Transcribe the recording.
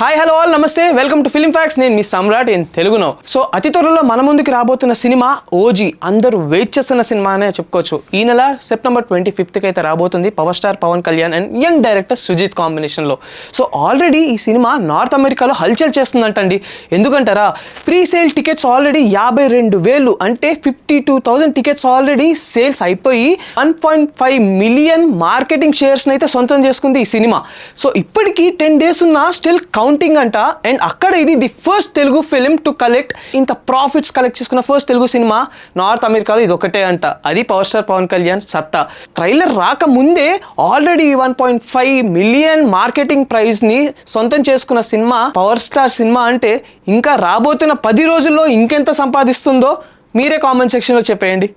Hi hello all నమస్తే welcome to film facts నేను మీ సమ్రాట్ ఇన్ తెలుగునో. సో అతి త్వరలో మన ముందుకి రాబోతున్న సినిమా ఓజీ అందరూ వెయిట్ చేస్తున్న సినిమా అనే చెప్పుకోవచ్చు. ఈ నెల సెప్టెంబర్ ట్వంటీ ఫిఫ్త్కి అయితే రాబోతుంది power star Pawan Kalyan and young director Sujith కాంబినేషన్లో సో ఆల్రెడీ ఈ సినిమా నార్త్ అమెరికాలో హల్చల్ చేస్తుందంటండి. ఎందుకంటారా? ప్రీ సేల్ టికెట్స్ ఆల్రెడీ యాభై రెండు వేలు అంటే fifty two thousand tickets already sales అయిపోయి one point five million marketing షేర్స్ని అయితే సొంతం చేసుకుంది ఈ సినిమా. సో ఇప్పటికీ టెన్ డేస్ ఉన్న స్టిల్ కౌంటింగ్ అంట. అండ్ అక్కడ ఇది the first Telugu film to collect ఇంత ప్రాఫిట్స్ కలెక్ట్ చేసుకున్న ఫస్ట్ తెలుగు సినిమా నార్త్ అమెరికాలో ఇది ఒకటే అంట. అది పవర్ స్టార్ పవన్ కళ్యాణ్ సత్తా. ట్రైలర్ రాకముందే already one point five million marketing ప్రైజ్ని సొంతం చేసుకున్న సినిమా పవర్ స్టార్ సినిమా అంటే ఇంకా రాబోతున్న పది రోజుల్లో ఇంకెంత సంపాదిస్తుందో మీరే కామెంట్ సెక్షన్లో చెప్పేయండి.